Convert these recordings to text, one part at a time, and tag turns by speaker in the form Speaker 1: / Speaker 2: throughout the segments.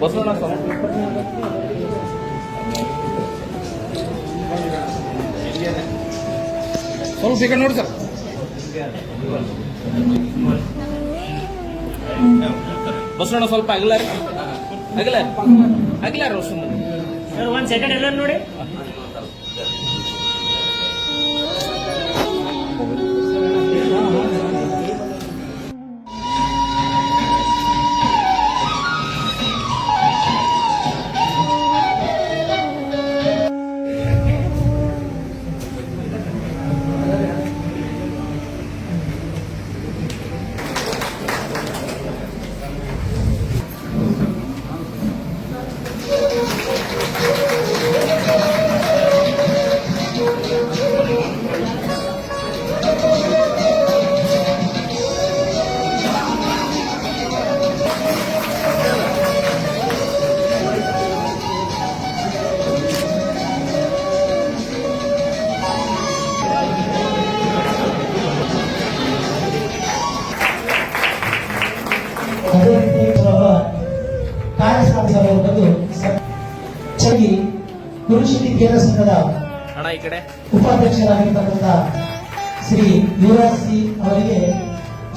Speaker 1: ಬಸವಣ್ಣ ಸ್ವಲ್ಪ ಈ ನೋಡಿ ಸರ್. ಬಸವಣ್ಣ ಸ್ವಲ್ಪ ಅಗಲ ಅಗಲ ಅಗಲ ರೀ ಸುಮ್ಮನೆ
Speaker 2: ಸರ್ ಸೆಕೆಂಡ್ ಎಲ್ಲ ನೋಡಿ.
Speaker 3: ಅದೇ ಗುರುಶ್ರೀ ಕೇಂದ್ರ ಸಂಘದ ಉಪಾಧ್ಯಕ್ಷರಾಗಿರ್ತಕ್ಕಂಥ ಶ್ರೀ ಯುವರಾಜ್ ಸಿ ಅವರಿಗೆ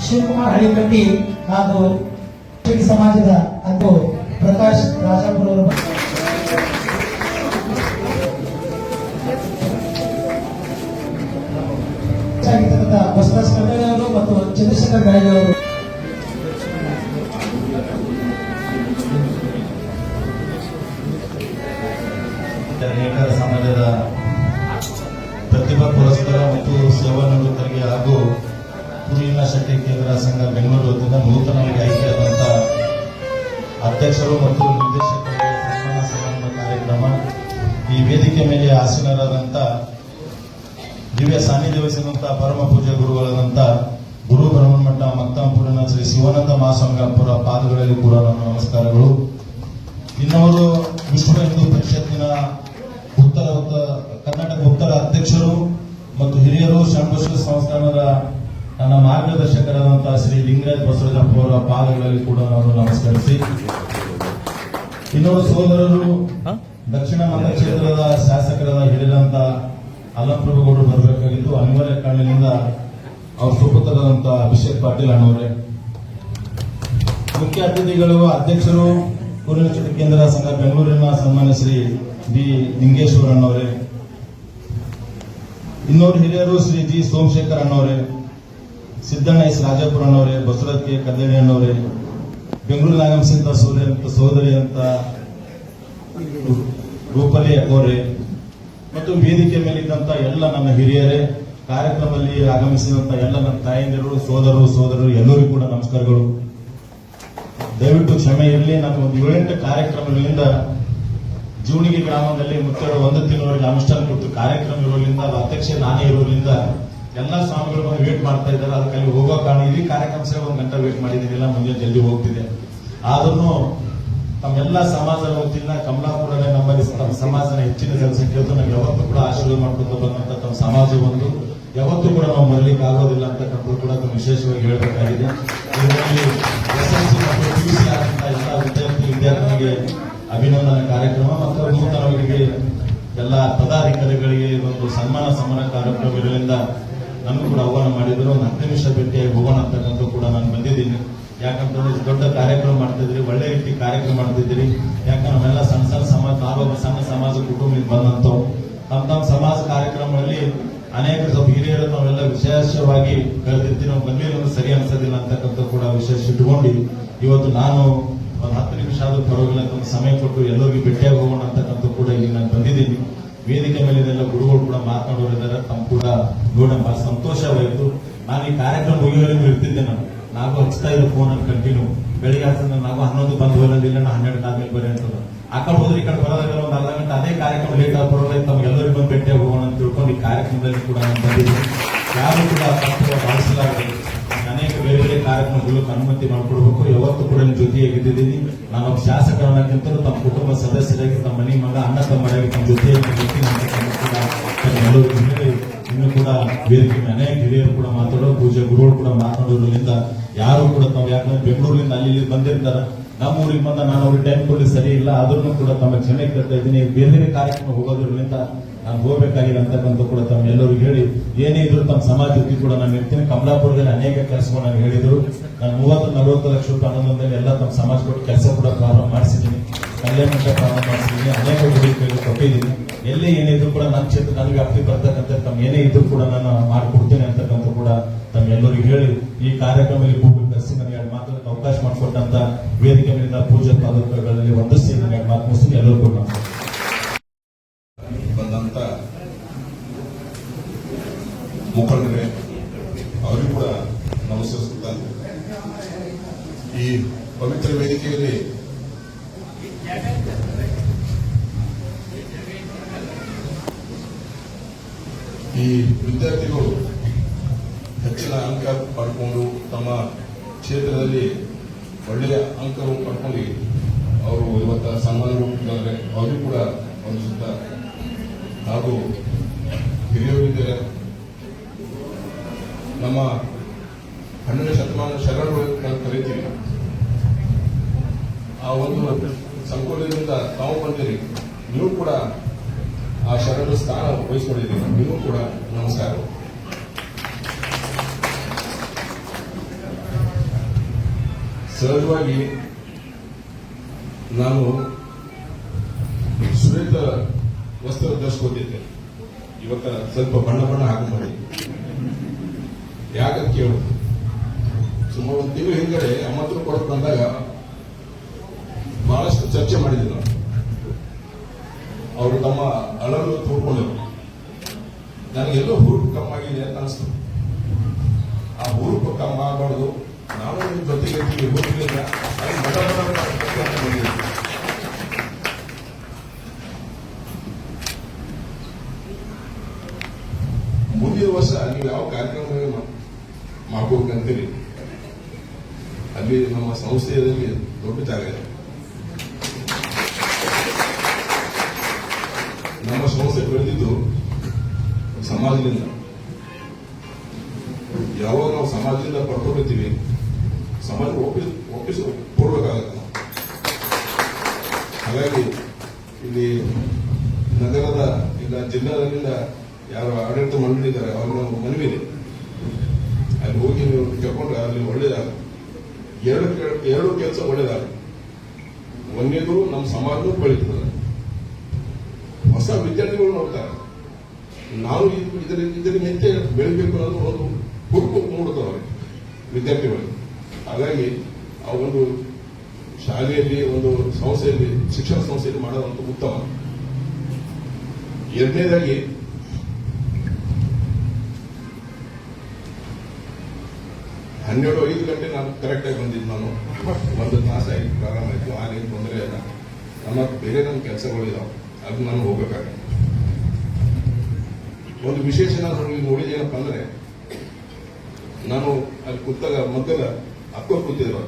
Speaker 3: ಶಿವಕುಮಾರ್ ಹಳಿಕಟ್ಟಿ ಹಾಗೂ ಶ್ರೀ ಸಮಾಜದ ಹಾಗೂ ಪ್ರಕಾಶ್ ರಾಜಾಪುರ ಅವರು ಅವರು ಮತ್ತು ಚಂದ್ರಶೇಖರ್ ಗಾಯ್ ಅವರು
Speaker 4: ಸಂಘ ಬೆಂಗಳೂರು ವತಿಯಿಂದ ನೂತನವಾಗಿ ಆಯ್ಕೆಯಾದಂಥ ಅಧ್ಯಕ್ಷರು ಮತ್ತು ನಿರ್ದೇಶಕರಿಗೆ ಸನ್ಮಾನ ಸಮಾರಂಭ ಕಾರ್ಯಕ್ರಮ. ಈ ವೇದಿಕೆ ಮೇಲೆ ಆಸೀನರಾದಂಥ ದಿವ್ಯ ಸಾನ್ನಿಧ್ಯ ವಹಿಸಿದಂಥ ಪರಮ ಪೂಜ್ಯ ಗುರುಗಳಾದಂಥ ಗುರು ಬ್ರಹ್ಮಮಠ ಮಕ್ತಾಂಪುರಿನ ಶ್ರೀ ಶಿವಾನಂದ ಮಹಾಸ್ವಾಮಿಗಳ ಪಾದಗಳಲ್ಲಿ ಕೂಡ ನನ್ನ ನಮಸ್ಕಾರಗಳು. ಇನ್ನವರು ವಿಶ್ವ ಹಿಂದೂ ಪರಿಷತ್ತಿನ ಉತ್ತರ ಕರ್ನಾಟಕ ಉತ್ತರ ಅಧ್ಯಕ್ಷರು ಮತ್ತು ಹಿರಿಯರು ಶರಣಬಸವ ಸಂಸ್ಥಾನದ ನನ್ನ ಮಾರ್ಗದರ್ಶಕರಾದಂತಹ ಶ್ರೀ ಲಿಂಗರಾಜ್ ಬಸವರಾಜಪ್ಪ ಅವರ ಪಾದಗಳಲ್ಲಿ ಕೂಡ ನಾನು ನಮಸ್ಕರಿಸಿ. ಇನ್ನೋರು ಸೋದರರು ದಕ್ಷಿಣ ಮತಕ್ಷೇತ್ರದ ಶಾಸಕರಾದ ಹಿರಿದಂತ ಅಲ್ಲಪ್ರಭುಗೌಡರು ಬರಬೇಕಾಗಿದ್ದು ಅನಿವಾರ್ಯ ಕಾರಣದಿಂದ ಅವರ ಸುಪುತ್ರರಾದಂತ ಅಭಿಷೇಕ್ ಪಾಟೀಲ್ ಅಣ್ಣವರೇ. ಮುಖ್ಯ ಅತಿಥಿಗಳು ಅಧ್ಯಕ್ಷರು ಕುರುಚಟ ಕೇಂದ್ರ ಸಂಘ ಬೆಂಗಳೂರಿನ ಸನ್ಮಾನ್ಯ ಶ್ರೀ ಬಿ ಲಿಂಗೇಶ್ವರ ಅಣ್ಣವರೇ. ಇನ್ನೋರು ಹಿರಿಯರು ಶ್ರೀ ಜಿ ಸೋಮಶೇಖರ್ ಅಣ್ಣವರೇ. ಸಿದ್ದಣ್ಣ ಎಸ್ ರಾಜಾಪುರ ಅನ್ನೋರೇ ಬಸವರಾಜ್ ಕೆ. ಕದ್ದಡಿ ಅಣ್ಣವರೇ ಬೆಂಗಳೂರಿನ ಆಗಮಿಸಿದ ಸೂರ್ಯ ಅಂತ, ಸೋದರಿ ಅಂತ, ರೂಪಲಿ ಅಕೋರೆ ಮತ್ತು ವೇದಿಕೆ ಮೇಲಿದ್ದಂತ ಎಲ್ಲ ನನ್ನ ಹಿರಿಯರೇ, ಕಾರ್ಯಕ್ರಮದಲ್ಲಿ ಆಗಮಿಸಿದಂತ ಎಲ್ಲ ನನ್ನ ತಾಯಂದಿರು ಸೋದರರು ಸೋದರರು, ಎಲ್ಲರಿಗೂ ಕೂಡ ನಮಸ್ಕಾರಗಳು. ದಯವಿಟ್ಟು ಕ್ಷಮೆ ಇರಲಿ. ನಾನು ಒಂದು ಏಳೆಂಟು ಕಾರ್ಯಕ್ರಮಗಳಿಂದ ಜೂಣಿಗೆ ಗ್ರಾಮದಲ್ಲಿ ಮುತ್ತೇಳು ಒಂದು ತಿಂಗಳವರೆಗೆ ಅನುಷ್ಠಾನ ಕೊಟ್ಟು ಕಾರ್ಯಕ್ರಮ ಇರೋದ್ರಿಂದ ಅಧ್ಯಕ್ಷ ನಾನೇ ಇರೋದ್ರಿಂದ ಎಲ್ಲಾ ಸ್ವಾಮಿಗಳು ಬಂದು ವೇಟ್ ಮಾಡ್ತಾ ಇದ್ದಾರೆ. ಅದಕ್ಕೆ ಅಲ್ಲಿ ಹೋಗೋ ಕಾರಣ ಇಡೀ ಕಾರ್ಯಕ್ರಮ ಸೇವೆ ಒಂದು ಗಂಟೆ ವೇಟ್ ಮಾಡಿದ್ದೀನಿಲ್ಲ ಮುಂದೆ ಜಲ್ದಿ ಹೋಗ್ತಿದೆ. ಆದ್ರೂ ತಮ್ಮೆಲ್ಲ ಸಮಾಜದ ವತಿಯಿಂದ ಕಮಲಾಪುರನೇ ನಮ್ಮಲ್ಲಿ ತಮ್ಮ ಸಮಾಜನ ಹೆಚ್ಚಿನ ಜನಸಂಖ್ಯೆ ಕೇಳ್ತು ನಾವು ಯಾವತ್ತೂ ಕೂಡ ಆಶೀರ್ವಾದ ಮಾಡ್ಕೊಂಡು ಬಂದಂತ ತಮ್ಮ ಸಮಾಜ ಒಂದು ಯಾವತ್ತೂ ಕೂಡ ನಾವು ಮರಲಿಕ್ಕೆ ಆಗೋದಿಲ್ಲ ಅಂತಕ್ಕಂಥದ್ದು ಕೂಡ ತಮ್ಮ ವಿಶೇಷವಾಗಿ ಹೇಳಬೇಕಾಗಿದೆ. ಎಲ್ಲ ವಿದ್ಯಾರ್ಥಿ ವಿದ್ಯಾರ್ಥಿಗಳಿಗೆ ಅಭಿನಂದನಾ ಕಾರ್ಯಕ್ರಮ ಮತ್ತು ನೂತನವರಿಗೆ ಎಲ್ಲ ಪದಾಧಿಕಾರಿಗಳಿಗೆ ಒಂದು ಸನ್ಮಾನ ಸಮಾನ ಕಾರ್ಯಕ್ರಮ ನನ್ನೂ ಕೂಡ ಆಹ್ವಾನ ಮಾಡಿದ್ರು. ಒಂದು ಹತ್ತು ನಿಮಿಷ ಭೇಟಿಯಾಗಿ ಹೋಗೋಣ ಅಂತಕ್ಕಂಥ ಕೂಡ ನಾನು ಬಂದಿದ್ದೀನಿ. ಯಾಕಂತಂದ್ರೆ ದೊಡ್ಡ ಕಾರ್ಯಕ್ರಮ ಮಾಡ್ತಿದ್ರಿ ಒಳ್ಳೆ ರೀತಿ ಕಾರ್ಯಕ್ರಮ ಮಾಡ್ತಿದ್ದೀರಿ ಯಾಕಂದ್ರೆ ನಾವೆಲ್ಲ ಸಣ್ಣ ಸಣ್ಣ ಸಮಾಜ, ಆರೋಗ್ಯ ಸಣ್ಣ ಸಮಾಜ ಕುಟುಂಬಕ್ಕೆ ಬಂದಂಥವು ತಮ್ಮ ತಮ್ಮ ಸಮಾಜ ಕಾರ್ಯಕ್ರಮಗಳಲ್ಲಿ ಅನೇಕ ಸ್ವಲ್ಪ ಹಿರಿಯರು ನಾವೆಲ್ಲ ವಿಶೇಷವಾಗಿ ಕರೆದಿರ್ತೀವಿ ನಾವು ಬಂದಿಲ್ಲ ಸರಿ ಅನ್ಸೋದಿಲ್ಲ ಅಂತಕ್ಕಂಥ ಕೂಡ ವಿಶೇಷ ಇಟ್ಕೊಂಡು ಇವತ್ತು ನಾನು ಒಂದು ಹತ್ತು ನಿಮಿಷ ಆದ್ರೂ ಪರವಾಗಿಲ್ಲ ಸಮಯ ಕೊಟ್ಟು ಎಲ್ಲರಿಗೂ ಭೇಟಿಯಾಗಿ ಹೋಗೋಣ ಅಂತಕ್ಕಂಥ ಕೂಡ ಇಲ್ಲಿ ನಾನು ಬಂದಿದ್ದೀನಿ. ವೇದಿಕೆ ಮೇಲೆ ಇದೆಲ್ಲ ಗುರುಗಳು ಕೂಡ ಮಾತನಾಡೋರಿದ್ದಾರೆ ತಮ್ಮ ಕೂಡ ನೋಡಿ ಬಹಳ ಸಂತೋಷವಾಯಿತು ನಾನು ಈ ಕಾರ್ಯಕ್ರಮ ಮುಗಿಯೋವರೆಗೂ ಇರ್ತಿದ್ದೆ ನಾನು. ನಾವು ಹಚ್ತಾ ಇದ್ದೆ ಫೋನ್ ಅಲ್ಲಿ ಕಂಟಿನ್ಯೂ ಬೆಳಿಗ್ಗೆ ಆಗ್ತದೆ ನಾವು ಹನ್ನೊಂದು ಬಂದು ಬರೋದಿಲ್ಲ ನಾ ಹನ್ನೆರಡು ಆದ್ಮೇಲೆ ಬರೀ ಅಂತಂದ್ರೆ ಆ ಕಡೆ ಹೋದ್ರೆ ಈ ಕಡೆ ಬರೋದಾಗ ಒಂದು ಅರ್ಧ ಗಂಟೆ ಅದೇ ಕಾರ್ಯಕ್ರಮ ಲೇಟ್ ಆಗಿ ಬರೋದಾಗಿ ತಮಗೆಲ್ಲರಿಗೂ ಬಂದು ಭೇಟಿಯಾಗಿ ಹೋಗೋಣ ಅಂತ ತಿಳ್ಕೊಂಡು ಈ ಕಾರ್ಯಕ್ರಮದಲ್ಲಿ ಕೂಡ ನಾನು ಬಂದಿದ್ದೀನಿ. ಯಾರು ಕೂಡ ಭಾವಿಸಲಾಗದೆ ಬೇರೆ ಬೇರೆ ಕಾರ್ಯಕ್ರಮಗಳಿಗೆ ಅನುಮತಿ ಮಾಡಿಕೊಡ್ಬೇಕು. ಯಾವತ್ತೂ ಕೂಡ ನಿಮ್ ಜೊತೆಯಾಗಿದ್ದೀನಿ ನಾನು ಶಾಸಕರನ್ನಕ್ಕಿಂತಲೂ ತಮ್ಮ ಕುಟುಂಬ ಸದಸ್ಯರಾಗಿ ತಮ್ಮ ಮನೆ ಮಗ, ಅಣ್ಣ ತಮ್ಮರಾಗಿ ತಮ್ಮ ಜೊತೆಯಾಗಿ ಇನ್ನು ಕೂಡ ಬೇರೆ ಅನೇಕ ಹಿರಿಯರು ಕೂಡ ಮಾತಾಡೋ ಪೂಜೆ ಗುರುಗಳು ಕೂಡ ಮಾತಾಡೋದ್ರಿಂದ ಯಾರು ಕೂಡ ತಮ್ಮ ಯಾಕಂದ್ರೆ ಬೆಂಗಳೂರಿನಿಂದ ಅಲ್ಲಿ ಬಂದಿರ್ತಾರೆ. ನಮ್ಮ ಊರಿಗೆ ಬಂದ ನಾನು ಅವ್ರಿಗೆ ಟೈಮ್ ಕೊಡಲಿ ಸರಿ ಇಲ್ಲ. ಆದ್ರೂ ಕೂಡ ತಮ್ಮ ಕ್ಷಮೆ ಕೇಳ್ತಾ ಇದ್ದೀನಿ. ಬೇರೆ ಬೇರೆ ಕಾರ್ಯಕ್ರಮ ಹೋಗೋದ್ರಿಂದ ನಾನು ಹೋಗ್ಬೇಕಾಗಿಲ್ಲ ಅಂತ ಬಂದು ಕೂಡ ತಮ್ಮ ಎಲ್ಲರಿಗೂ ಹೇಳಿ, ಏನೇ ಇದ್ರು ತಮ್ಮ ಸಮಾಜಕ್ಕೆ ಕೂಡ ನಾನು ಇರ್ತೀನಿ ಕಮಲಾಪುರದಲ್ಲಿ ಅನೇಕ ಕೆಲಸಗಳು ನಾನು ಹೇಳಿದ್ರು. ನಾನು ಮೂವತ್ತು, ನಲವತ್ತು ಲಕ್ಷ ರೂಪಾಯಿ ಹಣದಲ್ಲಿ ಎಲ್ಲ ತಮ್ಮ ಸಮಾಜ ಕೊಟ್ಟು ಕೆಲಸ ಕೂಡ ಪ್ರಾರಂಭ ಮಾಡಿಸಿದ್ದೀನಿ. ಕಲ್ಯಾಣ ಪ್ರಾರಂಭ ಮಾಡಿಸಿದ್ದೀನಿ. ಅನೇಕ ಹುಡುಗಿಗಳಿಗೆ ಕೊಟ್ಟಿದ್ದೀನಿ. ಎಲ್ಲೇ ಏನಿದ್ರು ಕೂಡ ನನ್ನ ಕ್ಷೇತ್ರ, ನನಗೆ ವ್ಯಾಪ್ತಿ ಬರ್ತಕ್ಕಂಥ ತಮ್ಮ ಏನೇ ಇದ್ರು ಕೂಡ ನಾನು ಮಾಡ್ಕೊಡ್ತೇನೆ ಅಂತಕ್ಕಂಥ ಕೂಡ ತಮ್ಮ ಎಲ್ಲರಿಗೂ ಹೇಳಿ, ಈ ಕಾರ್ಯಕ್ರಮದಲ್ಲಿ ಭೂಮಿ ಕರೆಸಿ ನನಗೆ ಎರಡು ಮಾತುಗಳಿಗೆ ಅವಕಾಶ ಮಾಡಿಕೊಟ್ಟಂತ ವೇದಿಕೆ ಮೇಲಿನ ಪೂಜಾ ಪಾದಕಗಳಲ್ಲಿ ಒಂದಷ್ಟು ನನಗೆ ಮಾತು ಮುಗಿಸಿ ಎಲ್ಲರಿಗೂ ಕೂಡ.
Speaker 5: ಬಂದಂತ ಮುಖಂಡರೇ, ಅವರಿಗೂ ಕೂಡ ನಮಸ್ಕರಿಸುತ್ತಾರೆ ಈ ಪವಿತ್ರ ವೇದಿಕೆಯಲ್ಲಿ ಈ ವಿದ್ಯಾರ್ಥಿಗಳು ಹೆಚ್ಚಿನ ಅಂಕ ಪಡ್ಕೊಂಡು ತಮ್ಮ ಕ್ಷೇತ್ರದಲ್ಲಿ ಒಳ್ಳೆಯ ಅಂಕವನ್ನು ಪಡ್ಕೊಂಡು ಅವರು ಇವತ್ತ ಸನ್ಮಾನ ಅವರು ಅವರಿಗೂ ಕೂಡ ಬಂದಿಸುತ್ತಾರೆ ಹಾಗೂ ಹಾಗೂ ಹಿರಿಯರಿದ್ದಾರೆ ನಮ್ಮ ಹನ್ನೆರಡು ಶತಮಾನ ಶರಣರು ನಾವು ಕರಿತೀವಿ. ಆ ಒಂದು ಸಂಕೋಲದಿಂದ ತಾವು ಬಂದಿರಿ, ನೀವು ಕೂಡ ಆ ಶರಣರ ಸ್ಥಾನ ವಹಿಸ್ಕೊಂಡಿದ್ದೀರಿ. ನೀವು ಕೂಡ ನಮಸ್ಕಾರ. ಸಹಜವಾಗಿ ನಾನು ಸುರೇತ ವಸ್ತ್ರ ಧರಿಸ್ಕೊಂಡಿದ್ದೆ ಇವತ್ತ ಸ್ವಲ್ಪ ಬಣ್ಣ ಬಣ್ಣ ಹಾಕೊಂಡ್ಬಂದಿ ಯಾಕಂತ ಕೇಳು. ಸುಮಾರು ಒಂದು ತಿಂಗಳು ಹಿಂದ್ಗಡೆ ಅಮ್ಮತ್ರ ಕೊಡಕ್ ಬಂದಾಗ ಬಹಳಷ್ಟು ಚರ್ಚೆ ಮಾಡಿದ್ರು ಅವರು. ತಮ್ಮ ಅಳಲು ತೋಡ್ಕೊಂಡರು ನನಗೆಲ್ಲೋ ಹುರುಪು ಕಮ್ಮ ಆಗಿದೆ ಅಂತ ಅನಿಸ್ತು. ಆ ಹುರುಪು ಕಮ್ಮ ಆಗಬಾರ್ದು. ನಾನು ನಿಮ್ಮ ಜೊತೆಗೆ ಬಂದಿದ್ದೆ. ಮುಂದಿನ ವರ್ಷ ನೀವು ಯಾವ ಕಾರ್ಯಕ್ರಮ ಅಂತೀರಿ ಅಲ್ಲಿ ನಮ್ಮ ಸಂಸ್ಥೆಯಲ್ಲಿ ದೊಡ್ಡ ಜಾಗ ಇದೆ ನಮ್ಮ ಸಂಸ್ಥೆ ಬೆಳೆದಿದ್ದು ಸಮಾಜದಿಂದ. ಯಾವಾಗ ನಾವು ಸಮಾಜದಿಂದ ಪಡ್ಕೊಂಡಿರ್ತೀವಿ, ಸಮಾಜ ಒಪ್ಪಿಸ್ ಒಪ್ಪಿಸಿ, ಕೊಡ್ಬೇಕಾಗತ್ತೆ. ಹಾಗಾಗಿ ಇಲ್ಲಿ ನಗರದ ಇಲ್ಲ ಜಿಲ್ಲಾದಿಂದ ಯಾರು ಆಡಳಿತ ಮಂಡಳಿ ಇದ್ದಾರೆ ಅವ್ರ ಒಂದು ಮನವಿ ಅಲ್ಲಿ ಹೋಗಿ ನೀವು ಕೇಳ್ಕೊಂಡ್ರೆ ಅಲ್ಲಿ ಒಳ್ಳೇದಾಗ ಎರಡು ಎರಡು ಕೆಲಸ ಒಳ್ಳೇದಾಗ ಒಂದೇದು ನಮ್ಮ ಸಮಾಜನೂ ಬೆಳೀತದೆ. ಹೊಸ ವಿದ್ಯಾರ್ಥಿಗಳು ನೋಡ್ತಾರೆ. ನಾವು ಇದು- ಇದರ ಮೆಚ್ಚೆ ಬೆಳಿಬೇಕು ಅನ್ನೋದು ಒಂದು ಹುಡುಕು ಮೂಡುತ್ತೆ ಅವರಿಗೆ ವಿದ್ಯಾರ್ಥಿಗಳಿಗೆ ಹಾಗಾಗಿ ಆ ಒಂದು ಶಾಲೆಯಲ್ಲಿ, ಒಂದು ಸಂಸ್ಥೆಯಲ್ಲಿ, ಶಿಕ್ಷಣ ಸಂಸ್ಥೆಯಲ್ಲಿ ಮಾಡೋದಂತೂ ಉತ್ತಮ. ಎರಡನೇದಾಗಿ ಹನ್ನೆರಡು ಐದು ಗಂಟೆ ನಾನು ಕರೆಕ್ಟಾಗಿ ಬಂದಿದ್ದು ನಾನು. ಒಂದು ತಾಸಾಗಿ ಪ್ರಾರಂಭ ಆಯ್ತು ಆಗೇನು ತೊಂದರೆ ಇಲ್ಲ. ನಮ್ಮ ಬೇರೆ ನಮ್ಮ ಕೆಲಸಗಳಿದಾವೆ ಅದು ನಾನು ಹೋಗಬೇಕಾಗಿತ್ತು. ಒಂದು ವಿಶೇಷ ನಾನು ನೋಡಿದ ಏನಪ್ಪ ಅಂದ್ರೆ, ನಾನು ಅಲ್ಲಿ ಕೂತಾಗ ಮಗ್ಗದ ಅಪ್ಪ ಕೂತಿದ್ರು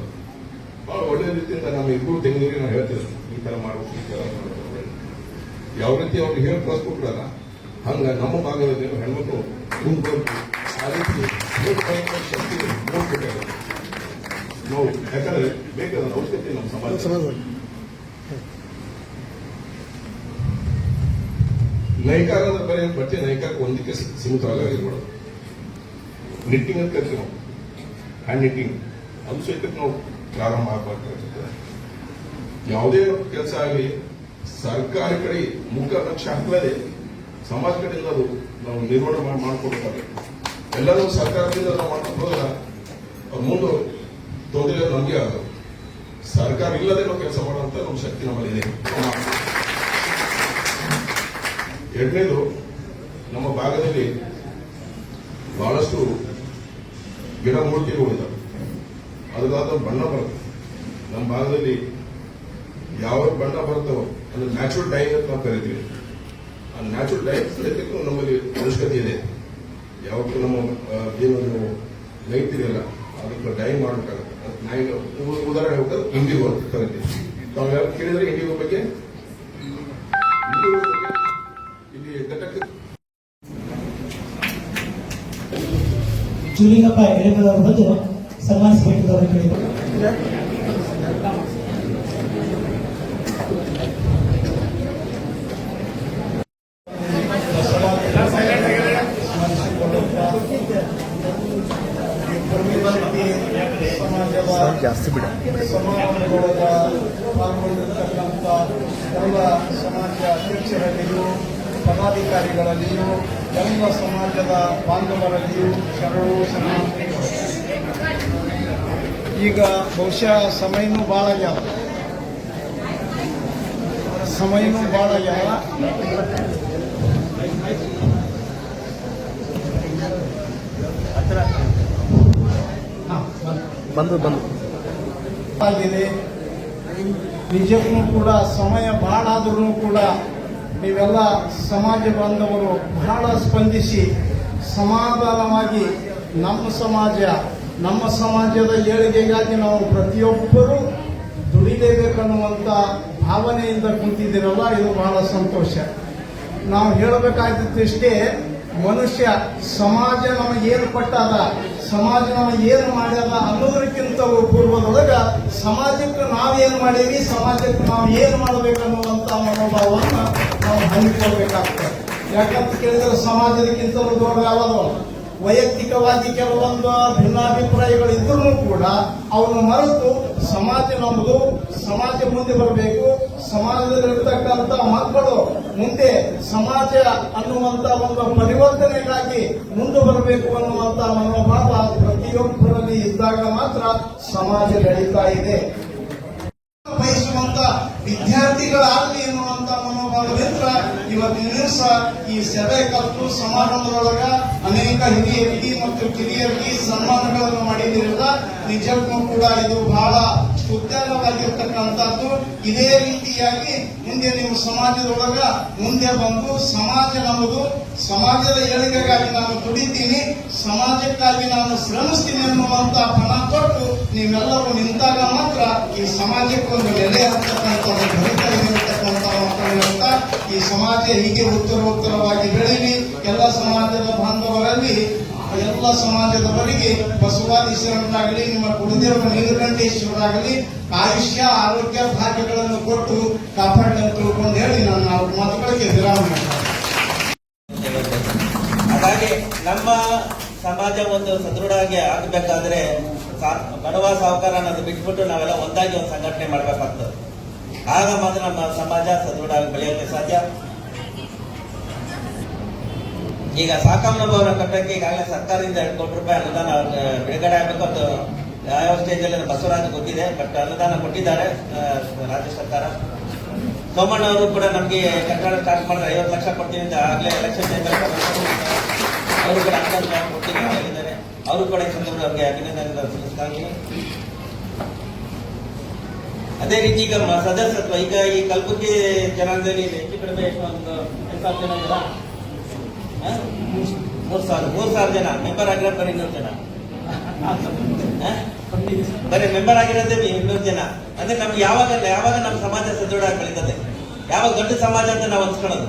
Speaker 5: ಭಾಳ ಒಳ್ಳೆ ರೀತಿಯಿಂದ ನಮ್ಮ ಇಬ್ಬರು ತೆಗೆದಿರಿ ನಾನು ಹೇಳ್ತಿದ್ರು, ಈ ತರ ಮಾಡಬೇಕು, ಈ ತರ ಮಾಡಬೇಕು ಯಾವ ರೀತಿ ಅವ್ರಿಗೆ ಹೇಳಿ ಕಳಿಸ್ಕೊಟ್ರಲ್ಲ, ಹಂಗ ನಮ್ಮ ಭಾಗದಲ್ಲಿ ಹೆಣ್ಮಕ್ಳು ಬಂದು ಆ ರೀತಿ ನಾವು ಬೇಕಾದ ಅವಶ್ಯಕತೆ ನಮ್ಮ ಸಮಾಜ ನೈಕಾರ ಅಂದ್ರೆ ಬರೀ ಬಟ್ಟೆ ನೈಕಾಕ್ ಒಂದಕ್ಕೆ ಸೀಮಿತವಾಗಿ ಸೀಮಿತವಾಗಿರ್ಬಾರ್ದು ನಿಟ್ಟಿಂಗ್ ಅಂತ ಕರಿತೀವಿ ನಾವು ಹ್ಯಾಂಡ್ ನಿಟ್ಟಿಂಗ್ ಅದು ಸಹಿತ ನಾವು ಪ್ರಾರಂಭ ಆಗಬೇಕಾಗ್ತದೆ ಯಾವುದೇ ಕೆಲಸ ಆಗಲಿ ಸರ್ಕಾರ ಕಡೆ ಮುಖ ಲಕ್ಷ್ಯ ಹಾಕಲದೆ ಸಮಾಜ ಕಡೆಯಿಂದ ಅದು ನಾವು ನಿರ್ವಹಣೆ ಮಾಡಿ ಮಾಡ್ಕೊಡ್ಬೇಕಾಗುತ್ತೆ ಎಲ್ಲರೂ ಸರ್ಕಾರದಿಂದ ನಾವು ಹೋದ್ರೆ ಅದು ಮುಂದೆ ತೊಂದರೆ ನಮಗೆ ಸರ್ಕಾರ ಇಲ್ಲದೆ ನಾವು ಕೆಲಸ ಮಾಡುವಂತ ನಮ್ಮ ಶಕ್ತಿ ನಮ್ಮಲ್ಲಿ ಇದೆ. ನಾವು ಎರಡನೇದು, ನಮ್ಮ ಭಾಗದಲ್ಲಿ ಬಹಳಷ್ಟು ಗಿಡ ಮೂಲಿಕೆಗಳು ಇದ್ದಾವೆ ಅದಕ್ಕಾದ ಬಣ್ಣ ಬರುತ್ತೆ. ನಮ್ಮ ಭಾಗದಲ್ಲಿ ಯಾವ ಬಣ್ಣ ಬರುತ್ತೋ ಅದು ನ್ಯಾಚುರಲ್ ಡೈ ಅಂತ ನಾವು ಕರಿತೀವಿ. ಆ ನ್ಯಾಚುರಲ್ ಡೈ ಸಹಿತಕ್ಕೂ ನಮ್ಮಲ್ಲಿ ಅವಶ್ಯಕತೆ ಇದೆ. ಯಾವತ್ತೂ ನಮ್ಮ ಏನು ನೀವು ಲೈಟ್ ಇದೆಯಲ್ಲ ಅದಕ್ಕೆ ಡೈ ಮಾಡಬೇಕಾಗುತ್ತೆ. ಅದಕ್ಕೆ ನಾ ಈಗ ಉ- ಉದಾಹರಣೆ ಹೇಳ್ಬೇಕಾದ್ರೆ ಇಂಡಿಗೋ ಅಂತ ಯಾರು ಕೇಳಿದ್ರೆ ಇಂಡಿಗೋ ಬಗ್ಗೆ? ಇಲ್ಲಿ ಘಟಕ
Speaker 3: ಶಿವಲಿಂಗಪ್ಪ ಎಳೆಮದವರ ಬಂದು ಕೇಳಿದರು
Speaker 6: ಜಾಸ್ತಿ ಬಿಡ.
Speaker 7: ಎಲ್ಲ ಅಧ್ಯಕ್ಷರಲ್ಲಿಯೂ ಎಲ್ಲ ಸಮಾಜದ ಬಾಂಧವರಲ್ಲಿಯೂ ಶರಣು ಈಗ ಬಹುಶಃ ಸಮಯನೂ ಭಾಳ ಯಾವ? ಸಮಯನೂ ಭಾಳ ಆಗ್ಯಾವ
Speaker 6: ಬಂದು ಬಂದು.
Speaker 7: ಆಗಿದೆ ನಿಜಕ್ಕೂ ಕೂಡ ಸಮಯ ಬಹಳ ಆದ್ರೂ ಕೂಡ ನೀವೆಲ್ಲ ಸಮಾಜ ಬಾಂಧವರು ಬಹಳ ಸ್ಪಂದಿಸಿ ಸಮಾಧಾನವಾಗಿ ನಮ್ಮ ಸಮಾಜ, ನಮ್ಮ ಸಮಾಜದ ಏಳಿಗೆಗಾಗಿ ನಾವು ಪ್ರತಿಯೊಬ್ಬರೂ ದುಡಿಲೇಬೇಕನ್ನುವಂಥ ಭಾವನೆಯಿಂದ ಕುಂತಿದ್ದೀರಲ್ಲ, ಇದು ಬಹಳ ಸಂತೋಷ. ನಾವು ಹೇಳಬೇಕಾಗಿದ್ದಷ್ಟೇ ಮನುಷ್ಯ ಸಮಾಜ ನಮಗೇನು ಕೊಟ್ಟಾದ, ಸಮಾಜ ನಮಗೆ ಏನು ಮಾಡ್ಯಾದ ಅನ್ನೋದಕ್ಕಿಂತ ಪೂರ್ವದೊಳಗ ಸಮಾಜಕ್ಕೆ ನಾವೇನು ಮಾಡೀವಿ, ಸಮಾಜಕ್ಕೆ ನಾವು ಏನು ಮಾಡಬೇಕನ್ನುವಂಥ ಮನೋಭಾವವನ್ನು ನಾವು ಹಂಚಿಕೊಳ್ಬೇಕಾಗ್ತದೆ. ಯಾಕಂತ ಕೇಳಿದ್ರೆ ಸಮಾಜದಕ್ಕಿಂತಲೂ ದೊಡ್ಡ ಯಾವುದೋ ವೈಯಕ್ತಿಕವಾಗಿ ಕೆಲವೊಂದು ಭಿನ್ನಾಭಿಪ್ರಾಯಗಳು ಇದ್ರೂ ಕೂಡ ಅವನು ಮರೆತು ಸಮಾಜ ನಂಬುದು ಸಮಾಜ ಮುಂದೆ ಬರಬೇಕು. ಸಮಾಜದಲ್ಲಿರ್ತಕ್ಕಂಥ ಮಕ್ಕಳು ಮುಂದೆ ಸಮಾಜ ಅನ್ನುವಂತ ಒಂದು ಪರಿವರ್ತನೆಗಾಗಿ ಮುಂದೆ ಬರಬೇಕು ಅನ್ನುವಂತ ಮನೋಭಾವ ಪ್ರತಿಯೊಬ್ಬರಲ್ಲಿ ಇದ್ದಾಗ ಮಾತ್ರ ಸಮಾಜ ನಡೀತಾ ಇದೆ. ಬಯಸುವಂತ ವಿದ್ಯಾರ್ಥಿಗಳಾಗಲಿ ಎನ್ನುವಂತ ಮನೋಭಾವದಿಂದ ಇವತ್ತಿನ ಈ ಸಭೆ ಕತ್ತು ಸಮಾರಂಭದೊಳಗ ಅನೇಕ ಹಿರಿಯರಿಗೆ ಮತ್ತು ಕಿರಿಯರಿಗೆ ಸನ್ಮಾನಗಳನ್ನು ಮಾಡಿದಿರಲ್ಲ ನಿಜಕ್ಕೂ ಕೂಡ ಇದು ಬಹಳ ಉತ್ತಮವಾಗಿರ್ತಕ್ಕಂಥದ್ದು ಇದೇ ರೀತಿಯಾಗಿ ಮುಂದೆ ನೀವು ಸಮಾಜದೊಳಗ ಮುಂದೆ ಬಂದು ಸಮಾಜ ನಮ್ಮದು, ಸಮಾಜದ ಏಳಿಗೆಗಾಗಿ ನಾನು ದುಡಿತೀನಿ, ಸಮಾಜಕ್ಕಾಗಿ ನಾನು ಶ್ರಮಿಸ್ತೀನಿ ಅನ್ನುವಂತ ಪಣ ಕೊಟ್ಟು ನೀವೆಲ್ಲರೂ ನಿಂತಾಗ ಮಾತ್ರ ಈ ಸಮಾಜಕ್ಕೆ ಒಂದು ನೆಲೆ ಭರಿತವಾಗಿರ್ತಕ್ಕಂಥ ಇರುತ್ತಾ ಈ ಸಮಾಜ ಹೀಗೆ ಉತ್ತರೋತ್ತರವಾಗಿ ಬೆಳೀಲಿ ಎಲ್ಲ ಸಮಾಜದ ಬಾಂಧವರಲ್ಲಿ, ಎಲ್ಲ ಸಮಾಜದವರಿಗೆ ಬಸವಾದೀಶ್ವರನಾಗಲಿ ನಿಮ್ಮ ಕುಡಿದಿರುವ ನೀಲಕಂಠೇಶ್ವರಾಗಲಿ ಆಯುಷ್ಯ, ಆರೋಗ್ಯ, ಭಾಗ್ಯಗಳನ್ನು ಕೊಟ್ಟು ಕಾಪಾಡಲು ತಿಳ್ಕೊಂಡು ಹೇಳಿ ನಾನು ನಾಲ್ಕು ಮಾತುಗಳಿಗೆ ವಿರಾಮ
Speaker 8: ಹಾಗಾಗಿ ನಮ್ಮ ಸಮಾಜ ಒಂದು ಸದೃಢವಾಗಿ ಆಗಬೇಕಾದ್ರೆ ಬಡವ ಸಾಹುಕಾರ ಅನ್ನೋದು ಬಿಟ್ಬಿಟ್ಟು ನಾವೆಲ್ಲ ಒಂದಾಗಿ ಒಂದು ಸಂಘಟನೆ ಮಾಡ್ಬೇಕಾಗ್ತದೆ. ಆಗ ಮಾತ್ರ ನಮ್ಮ ಸಮಾಜ ಸದೃಢ ಬೆಳೆಯಲು ಸಾಧ್ಯ? ಈಗ ಸಾಕಮ್ಮನ ಭವನ ಕಟ್ಟಕ್ಕೆ ಈಗಾಗಲೇ ಸರ್ಕಾರದಿಂದ ಎರಡು ಕೋಟಿ ರೂಪಾಯಿ ಅನುದಾನ ಬಿಡುಗಡೆ ಆಗಬೇಕು ಅದು ಯಾವ ಸ್ಟೇಜಲ್ಲಿ ಬಸವರಾಜ್ ಗೊತ್ತಿದೆ, ಬಟ್ ಅನುದಾನ ಕೊಟ್ಟಿದ್ದಾರೆ ರಾಜ್ಯ ಸರ್ಕಾರ. ಸೋಮಣ್ಣ ಅವರು ಕೂಡ ನಮಗೆ ಕಟ್ಟಡ ಸ್ಟಾರ್ಟ್ ಮಾಡಿದ್ರೆ ಐವತ್ತು ಲಕ್ಷ ಕೊಡ್ತೀನಿ ಅಂತ ಆಗಲೇ ಎಲೆಕ್ಷನ್ ಅವರು ಕೂಡ ಅನುದಾನ ಕೊಡ್ತೀನಿ ಅವರು ಕೂಡ ಈ ಸಂದರ್ಭದಲ್ಲಿ ಅಭಿನಂದನೆ ಸಲ್ಲಿಸ್ತಾ ಅದೇ ರೀತಿ ಈಗ ಸದಸ್ಯತ್ವ, ಈಗ ಈ ಕಲಬುರಗಿ ಜನಾಂಗದಲ್ಲಿ ಹೆಚ್ಚು ಕಡಿಮೆ ಎಷ್ಟು ಒಂದು ಸಾವಿರ ಜನ ಇದ್ದೀರಾ? ಹ? ಮೂರ್ ಸಾವಿರ ಮೂರ್ ಸಾವಿರ ಜನ ಮೆಂಬರ್ ಆಗಿರೋದು ಬರೀ ಇನ್ನೂರು ಜನ? ಬರೀ ಮೆಂಬರ್ ಆಗಿರೋದೇ ಇನ್ನೊಂದು ಜನ ಅಂದ್ರೆ ನಮ್ಗೆ ಯಾವಾಗ ಯಾವಾಗ ನಮ್ಮ ಸಮಾಜ ಸದೃಢ ಬೆಳೀತದೆ ಯಾವಾಗ ದೊಡ್ಡ ಸಮಾಜ ಅಂತ ನಾವು ಅನ್ಸ್ಕೊಳ್ಳೋದು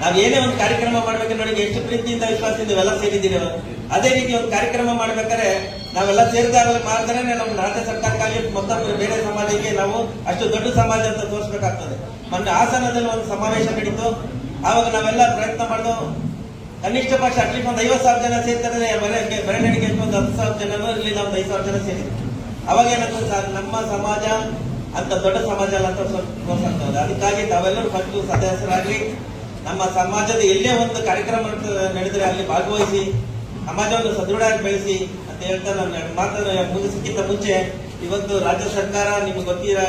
Speaker 8: ನಾವ್ ಏನೇ ಒಂದು ಕಾರ್ಯಕ್ರಮ ಮಾಡ್ಬೇಕು ನೋಡಿ ಎಷ್ಟು ಪ್ರೀತಿಯಿಂದ, ವಿಶ್ವಾಸದಿಂದ ಇವೆಲ್ಲ ಸೇರಿದ್ದೀರಿ. ಅದೇ ರೀತಿ ಒಂದು ಕಾರ್ಯಕ್ರಮ ಮಾಡ್ಬೇಕಾದ್ರೆ ನಾವೆಲ್ಲ ಸೇರಿದಾಗ ಮಾಡಿದ್ರೆ ನಮ್ಮ ರಾಜ್ಯ ಸರ್ಕಾರಕ್ಕಾಗಿ ಮತ್ತೊಬ್ಬರು ಬೇರೆ ಸಮಾಜಕ್ಕೆ ನಾವು ಅಷ್ಟು ದೊಡ್ಡ ಸಮಾಜ ಅಂತ ತೋರಿಸ್ಬೇಕಾಗ್ತದೆ. ಮೊನ್ನೆ ಹಾಸನದಲ್ಲಿ ಒಂದು ಸಮಾವೇಶ ನಡೀತು. ಆವಾಗ ನಾವೆಲ್ಲ ಪ್ರಯತ್ನ ಮಾಡಿದ್ವು ಕನಿಷ್ಠ ಪಕ್ಷ ಅಟ್ಲೀಸ್ಟ್ ಒಂದು ಐವತ್ತು ಸಾವಿರ ಜನ ಸೇರ್ತಾರೆ ಬೆರೆ ಬೆರಳಿಗೆ ಒಂದು ಹತ್ತು ಸಾವಿರ ಜನ ಇಲ್ಲಿ ನಾವು ಐದು ಸಾವಿರ ಜನ ಸೇರಿದ್ವಿ ಅವಾಗ ಏನಾಗ್ತದೆ ನಮ್ಮ ಸಮಾಜ ಅಂತ ದೊಡ್ಡ ಸಮಾಜ ಅಲ್ಲ ಅಂತ ತೋರ್ಸಾಗ್ತದೆ. ಅದಕ್ಕಾಗಿ ತಾವೆಲ್ಲರೂ ಫಸ್ಟ್ ಸದಸ್ಯರಾಗ್ಲಿ, ನಮ್ಮ ಸಮಾಜದ ಎಲ್ಲೇ ಒಂದು ಕಾರ್ಯಕ್ರಮ ನಡೆದರೆ ಅಲ್ಲಿ ಭಾಗವಹಿಸಿ ಸಮಾಜವನ್ನು ಸದೃಢವಾಗಿ ಬೆಳೆಸಿ ಅಂತ ಹೇಳ್ತಾ ನಾನು ಮಾತನ್ನ ಮುಗಿಸಕ್ಕಿಂತ ಮುಂಚೆ ಇವತ್ತು ರಾಜ್ಯ ಸರ್ಕಾರ ನಿಮ್ಗೆ ಗೊತ್ತಿರೋ